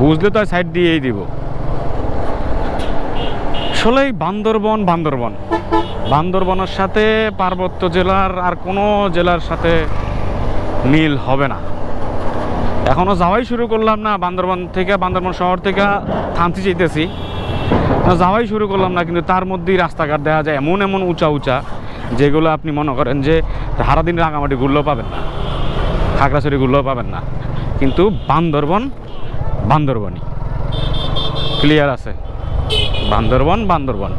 বুঝলে তো সাইড দিয়েই দিব। আসলেই বান্দরবন বান্দরবন। বান্দরবনের সাথে পার্বত্য জেলার আর কোনো জেলার সাথে মিল হবে না। এখনও যাওয়াই শুরু করলাম না, বান্দরবন থেকে, বান্দরবন শহর থেকে থানচি যেতেছি। যাওয়াই শুরু করলাম না, কিন্তু তার মধ্যেই রাস্তাঘাট দেখা যায় এমন এমন উঁচা উঁচা, যেগুলো আপনি মনে করেন যে সারাদিন রাঙামাটি ঘুরলেও পাবেন না, খাগড়াছড়ি ঘুরলেও পাবেন না। কিন্তু বান্দরবন বান্দরবনই। ক্লিয়ার আছে? বান্দরবন বান্দরবন।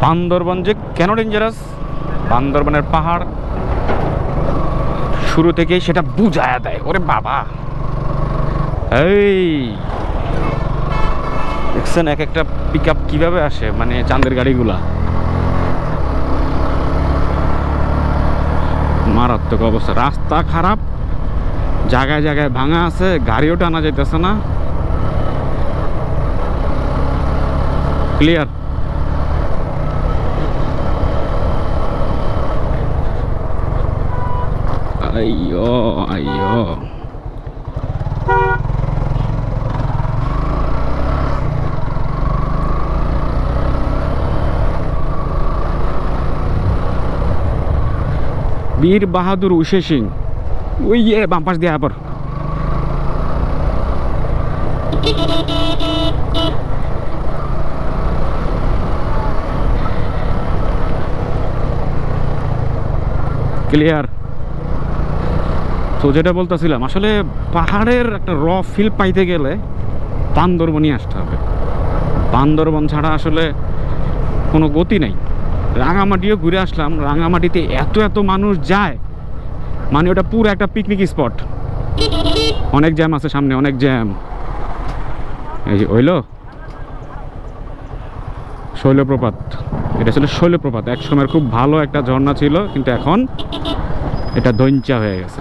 বান্দরবন যে কেন ডেঞ্জারাস বান্দরবনের পাহাড় শুরু থেকেই সেটা বুঝায়া দেয়। ওরে বাবা! এই! দেখছেন এক একটা পিক আপ কীভাবে আসে? মানে চাঁদের গাড়িগুলা। মারাত্মক অবস্থা। রাস্তা খারাপ, জায়গায় জায়গায় ভাঙা আছে, গাড়িও টানা যাইতেছে না। ক্লিয়ার আইয়ো আইয়ো। বীর বাহাদুর উষে সিং। ওই ইয়ে বাম পাশ দিয়ে আবার। ক্লিয়ার তো যেটা বলতেছিলাম, আসলে পাহাড়ের একটা র ফিল পাইতে গেলে বান্দরবনই আসতে হবে। বান্দরবন ছাড়া আসলে কোনো গতি নেই। রাঙামাটিও ঘুরে আসলাম। রাঙামাটিতে এত এত মানুষ যায় মানে ওটা পুরো একটা পিকনিক স্পট অনেক জ্যাম আছে সামনে, অনেক জ্যাম এই যে, হইল? শৈলপ্রপাত। এটা ছিল শৈলপ্রপাত। এক খুব ভালো একটা ঝর্ণা ছিল, কিন্তু এখন এটা দৈঞ্চা হয়ে গেছে।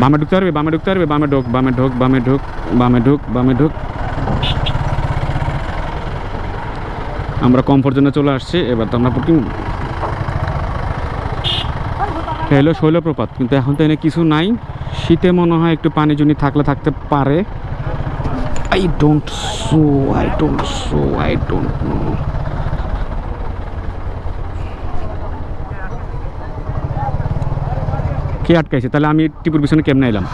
বামে ঢুকতে পারবে? বামে ঢুকতে পারবে? বামে ঢোক বামে ঢোক বামে ঢোক বামে ঢোক বামে ঢোক। আমরা কমফোর্ট জোনে চলে আসছি এবার তো আমরা হলো শৈলপ্রপাত কিন্তু এখন তো এনে কিছু নাই। শীতে মনে হয় একটু পানি জনি থাকলে থাকতে পারে। I don't so I don't so I don't know কে আটকাইছে? তাহলে আমি টিপুর পিছনে কেমনে এলাম?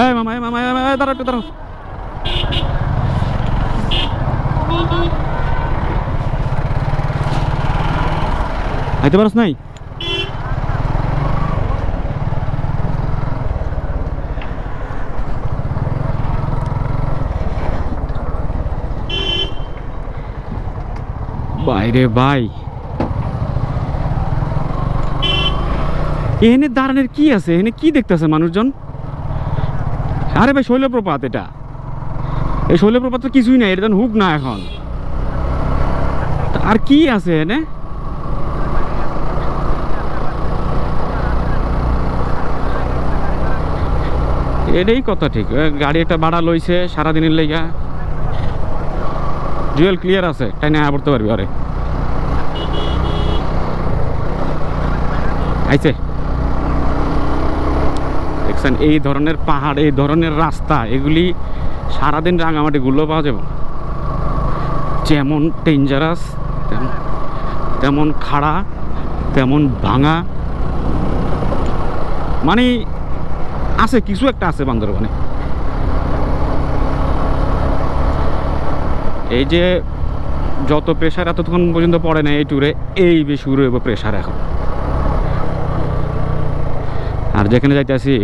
এই মামা মামা, দাঁড়াও একটু দাঁড়াও। আইতে পারস নাই? বাইরে ভাই। এখানে দাঁড়ানোর কি আছে? এখানে কি দেখতেছে মানুষজন? আরে ভাই, শৈলপ্রপাত এটা। এই শৈলপ্রপাত তো কিছুই নাই, এটা হুক না এখন। আর কি আছে এনে এটাই কথা ঠিক। গাড়ি একটা ভাড়া লইছে সারাদিনের লেগা জুয়েল ক্লিয়ার আছে তাই না পড়তে পারবি, আরে। আইছে। দেখছেন, এই ধরনের পাহাড়, এই ধরনের রাস্তা, এগুলি সারাদিন রাঙামাটি গুলো পাওয়া যাবে যেমন ডেঞ্জারাস তেমন খাড়া, তেমন ভাঙা। মানে আছে, কিছু একটা আছে বান্দরবনে। এই যে যত প্রেশার এতক্ষণ পর্যন্ত পড়ে না এই ট্যুরে এই বেশি হইব প্রেশার এখন। আর যেখানে যাইতেছি,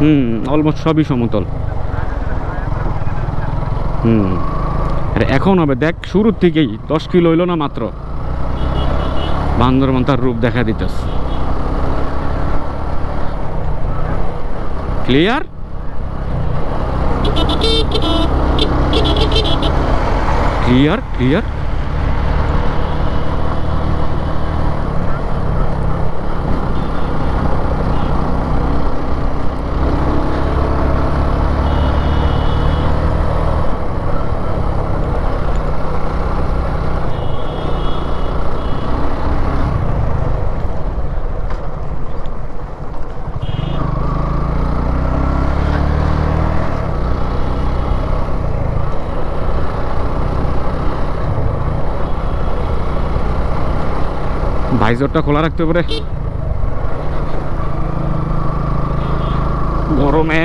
হুম অলমোস্ট সবই সমতল। হুম, আর এখন হবে, দেখ, শুরুর থেকেই, দশ কিলো হইল না মাত্র। বান্দরবন তার রূপ দেখা দিতেস ক্লিয়ার ক্লিয়ার ক্লিয়ার ভাইজরটা খোলা রাখতে পারে গরমে।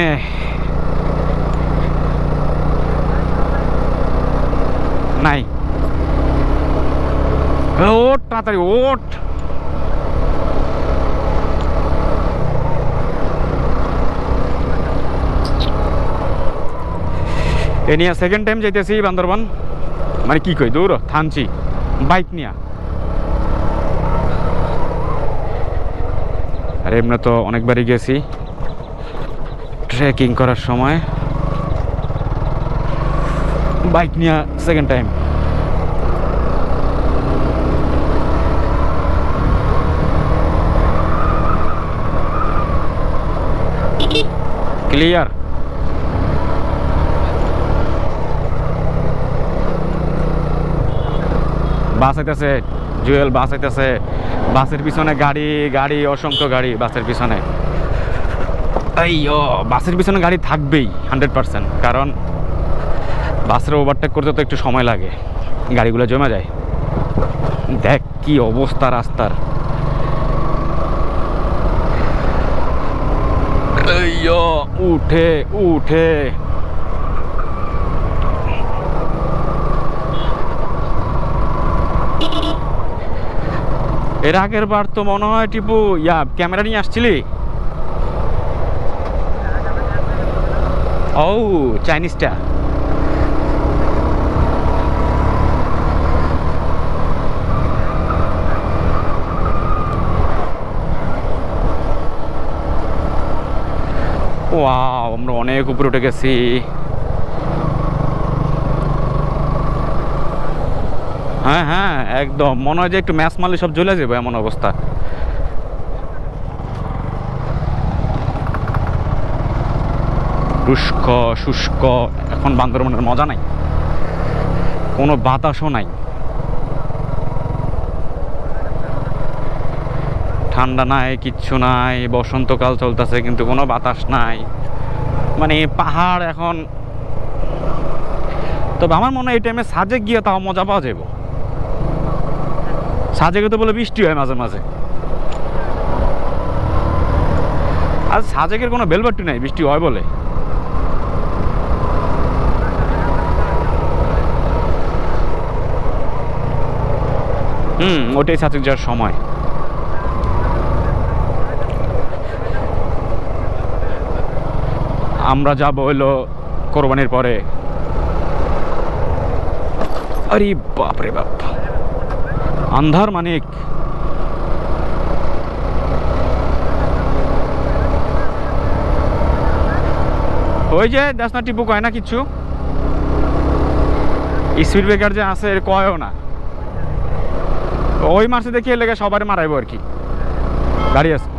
নাই। ওঠ তাড়াতাড়ি ওঠ এ নিয়ে সেকেন্ড টাইম যাইতেছি বান্দরবান। মানে কি কই, দূর থানছি বাইক নিয়া। আর এমনি তো অনেকবারই গেছি। ট্রেকিং করার সময়। বাইক নিয়ে সেকেন্ড টাইম ক্লিয়ার বাস আইতেছে জুয়েল বাস আইতেছে। বাসের পিছনে গাড়ি গাড়ি, অসংখ্য গাড়ি বাসের পিছনে। এই, ও, বাসের পিছনে গাড়ি থাকবেই হান্ড্রেড পার্সেন্ট কারণ বাসের ওভারটেক করতে তো একটু সময় লাগে, গাড়িগুলো জমে যায়। দেখ কি অবস্থা রাস্তার। উঠে উঠে। এর আগের বার তো মনে হয় টিপু, ইয়া, ক্যামেরা নিয়ে আসছিলি? ও, চাইনিজটা। ওয়াও, আমরা অনেক উপরে উঠে গেছি। হ্যাঁ হ্যাঁ একদম। মনে হয় যে একটু ম্যাচ মারলে সব জ্বলে যাবে এমন অবস্থা। শুষ্ক শুষ্ক, এখন বান্দরবনের মজা নাই। কোনো বাতাসও নাই। ঠান্ডা নাই, কিচ্ছু নাই, বসন্তকাল চলতেছে, কিন্তু কোনো বাতাস নাই। মানে পাহাড় এখন তবে আমার মনে হয় এই টাইমে সাজে গিয়ে তাও মজা পাওয়া যাবে সাজেকে তো বলে বৃষ্টি হয় মাঝে মাঝে। আর সাজেকের কোনো বেলবাট্টি নাই, বৃষ্টি হয় বলে। হুম, ওটাই সাজেক যাওয়ার সময়। আমরা যাব হইল কোরবানির পরে। আরে বাপ রে বাপ। আন্ধার মানিক। ওই যে দেশ না টিপু কয় না কিচ্ছু স্পিড ব্রেকার যে আছে, এর কয়ও না। ওই মাসে দেখিয়ে লেগে সবার মারাইবো আর কি। গাড়ি আছে।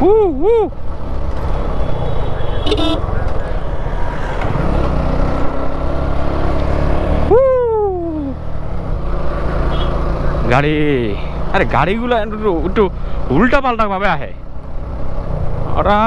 হু হু। গাড়ি। আরে গাড়িগুলো একটু উল্টা পাল্টা ভাবে আহে। ওরা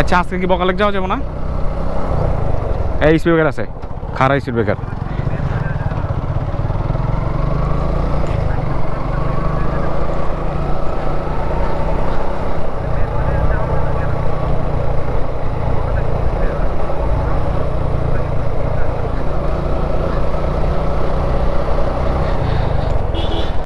আচ্ছা আজকে কি বকালেক যাওয়া যাব না? এই স্পিড ব্রেকার আছে খারা স্পিড ব্রেকার